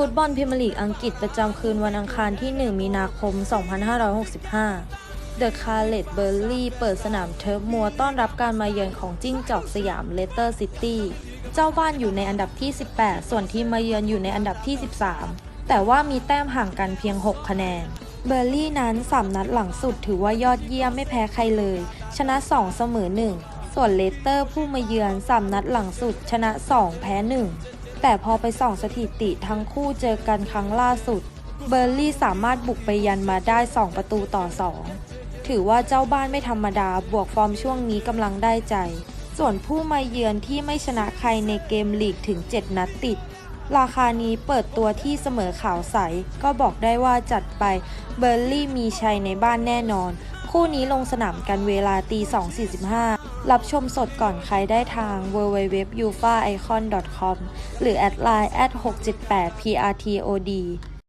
ฟุตบอลพรีเมียร์ลีกอังกฤษประจำคืนวันอังคารที่ 1 มีนาคม 2565 The c a r l e t b u r l e y เปิดสนามเทิร์ฟมัวต้อนรับการมาเยือนของจิ้งจอกสยามเลสเตอร์ซิตี้ เจ้าบ้านอยู่ในอันดับที่ 18 ส่วนทีมมาเยือนอยู่ในอันดับที่ 13 แต่ว่ามีแต้มห่างกันเพียง 6 คะแนน เบอร์ลี่นั้น3นัดหลังสุดถือว่ายอดเยี่ยมไม่แพ้ใครเลย ชนะ 2 เสมอ 1 ส่วนเลสเตอร์ผู้มาเยือน3นัดหลังสุดชนะ 2 แพ้ 1 แต่พอไปส่องสถิติทั้งคู่เจอกันครั้งล่าสุด เบอร์ลี่สามารถบุกไปยันมาได้ 2 ประตูต่อ 2 ถือว่าเจ้าบ้านไม่ธรรมดาบวกฟอร์มช่วงนี้กำลังได้ใจ ส่วนผู้มาเยือนที่ไม่ชนะใครในเกมลีกถึง 7 นัดติด ราคานี้เปิดตัวที่เสมอขาวใส ก็บอกได้ว่าจัดไปเบอร์ลี่มีชัยในบ้านแน่นอน คู่นี้ลงสนามกันเวลาตี 2.45 รับชมสดก่อนใครได้ทาง www.ufaicon.com หรือแอดไลน์ @678prtod